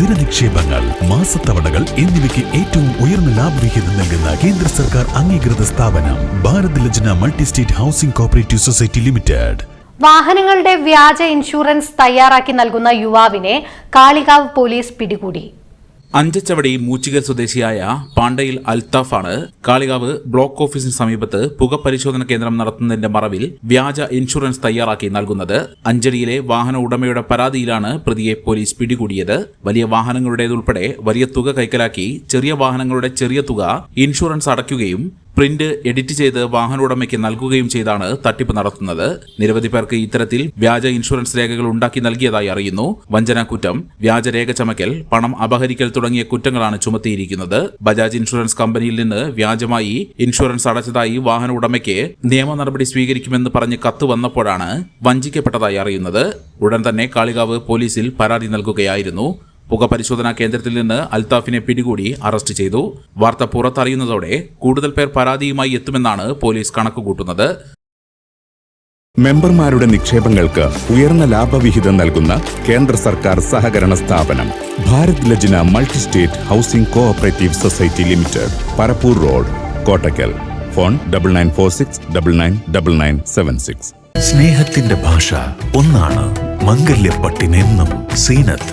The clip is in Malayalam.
സ്ഥിര നിക്ഷേപങ്ങൾ മാസത്തവണകൾ എന്നിവയ്ക്ക് ഏറ്റവും ഉയർന്ന ലാഭവിഹിതം നൽകുന്ന കേന്ദ്ര സർക്കാർ അംഗീകൃത സ്ഥാപനം Bharat Lajna multi state housing cooperative society limited. വാഹനങ്ങളുടെ വ്യാജ ഇൻഷുറൻസ് തയ്യാറാക്കി നൽകുന്ന യുവാവിനെ കാളികാവ് പോലീസ് പിടികൂടി. അഞ്ചച്ചവടി മൂച്ചികൽ സ്വദേശിയായ പാണ്ടയിൽ അൽത്താഫാണ് കാളികാവ് ബ്ലോക്ക് ഓഫീസിന് സമീപത്ത് പുക പരിശോധന കേന്ദ്രം നടത്തുന്നതിന്റെ മറവിൽ വ്യാജ ഇൻഷുറൻസ് തയ്യാറാക്കി നൽകുന്നത്. അഞ്ചടിയിലെ വാഹന ഉടമയുടെ പരാതിയിലാണ് പ്രതിയെ പോലീസ് പിടികൂടിയത്. വലിയ വാഹനങ്ങളുടേതുൾപ്പെടെ വലിയ തുക കൈക്കലാക്കി ചെറിയ വാഹനങ്ങളുടെ ചെറിയ തുക ഇൻഷുറൻസ് അടയ്ക്കുകയും പ്രിന്റ് എഡിറ്റ് ചെയ്ത് വാഹന ഉടമയ്ക്ക് നൽകുകയും ചെയ്താണ് തട്ടിപ്പ് നടത്തുന്നത്. നിരവധി പേർക്ക് ഇത്തരത്തിൽ വ്യാജ ഇൻഷുറൻസ് രേഖകൾ ഉണ്ടാക്കി നൽകിയതായി അറിയുന്നു. വഞ്ചനാക്കുറ്റം വ്യാജരേഖ ചമക്കൽ പണം അപഹരിക്കൽ തുടങ്ങിയ കുറ്റങ്ങളാണ് ചുമത്തിയിരിക്കുന്നത്. ബജാജ് ഇൻഷുറൻസ് കമ്പനിയിൽ നിന്ന് വ്യാജമായി ഇൻഷുറൻസ് അടച്ചതായി വാഹന ഉടമയ്ക്ക് നിയമ നടപടി സ്വീകരിക്കുമെന്ന് പറഞ്ഞ് കത്ത് വന്നപ്പോഴാണ് വഞ്ചിക്കപ്പെട്ടതായി അറിയുന്നത്. ഉടൻ തന്നെ കാളികാവ് പോലീസിൽ പരാതി നൽകുകയായിരുന്നു. പുക പരിശോധനാ കേന്ദ്രത്തിൽ നിന്ന് അൽത്താഫിനെ പിടികൂടി അറസ്റ്റ് ചെയ്തു. വാർത്ത പുറത്തറിയുന്നതോടെ കൂടുതൽ പേർ പരാതിയുമായി എത്തുമെന്നാണ് പോലീസ് കണക്കുകൂട്ടുന്നത്. മെമ്പർമാരുടെ നിക്ഷേപങ്ങൾക്ക് ഉയർന്ന ലാഭവിഹിതം നൽകുന്ന കേന്ദ്ര സർക്കാർ സഹകരണ സ്ഥാപനം Bharat Lajna multi state housing cooperative society limited Parappur road Kottakkal phone double nine four six double nine double nine seven six സ്നേഹത്തിന്റെ ഭാഷ ഒന്നാണ് മംഗല്യപ്പട്ടിനെന്നും Seenath.